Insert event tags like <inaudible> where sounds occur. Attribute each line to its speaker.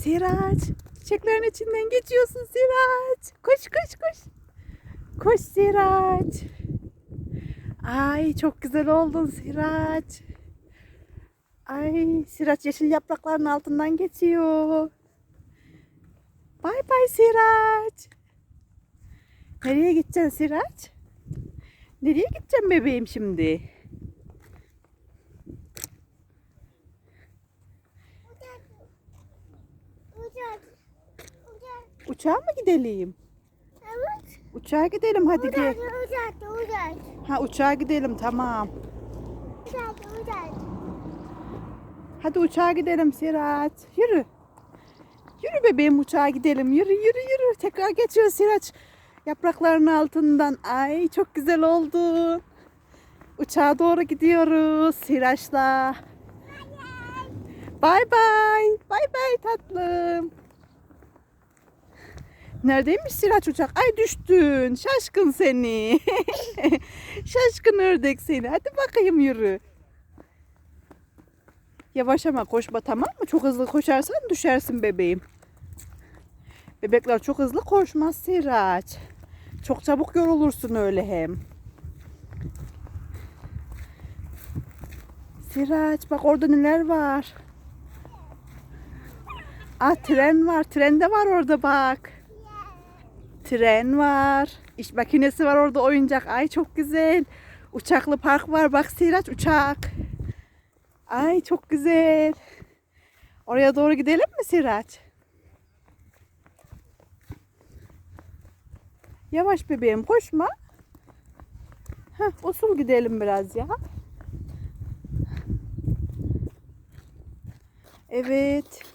Speaker 1: Siraç. Çiçeklerin içinden geçiyorsun Siraç. Koş koş koş. Koş Siraç. Ay çok güzel oldun Siraç. Ay Siraç yeşil yaprakların altından geçiyor. Bay bay Siraç. Nereye gideceksin Siraç? Nereye gideceksin bebeğim şimdi?
Speaker 2: Uçak. Uçak.
Speaker 1: Uçağa mı gidelim?
Speaker 2: Evet.
Speaker 1: Uçağa gidelim hadi
Speaker 2: Uçak.
Speaker 1: gel.
Speaker 2: Uçak. Uçak.
Speaker 1: Ha uçağa gidelim tamam.
Speaker 2: Uçak. Uçak.
Speaker 1: Hadi uçağa gidelim Siraç. Yürü. Yürü bebeğim uçağa gidelim. Yürü yürü yürü. Tekrar geçiyor Siraç. Yaprakların altından. Ay çok güzel oldu. Uçağa doğru gidiyoruz Siraç'la. Bay bay. Bay bay tatlım. Neredeymiş Siraç uçak? Ay düştün. Şaşkın seni. <laughs> Şaşkın ördek seni. Hadi bakayım yürü. Yavaş ama koşma tamam mı? Çok hızlı koşarsan düşersin bebeğim. Bebekler çok hızlı koşmaz Siraç. Çok çabuk yorulursun öyle hem. Siraç bak orada neler var. Ah tren var. Tren de var orada bak. Tren var. İş makinesi var orada oyuncak. Ay çok güzel. Uçaklı park var. Bak Siraç uçak. Ay çok güzel. Oraya doğru gidelim mi Siraç? Yavaş bebeğim koşma. Heh, usul gidelim biraz ya. Evet.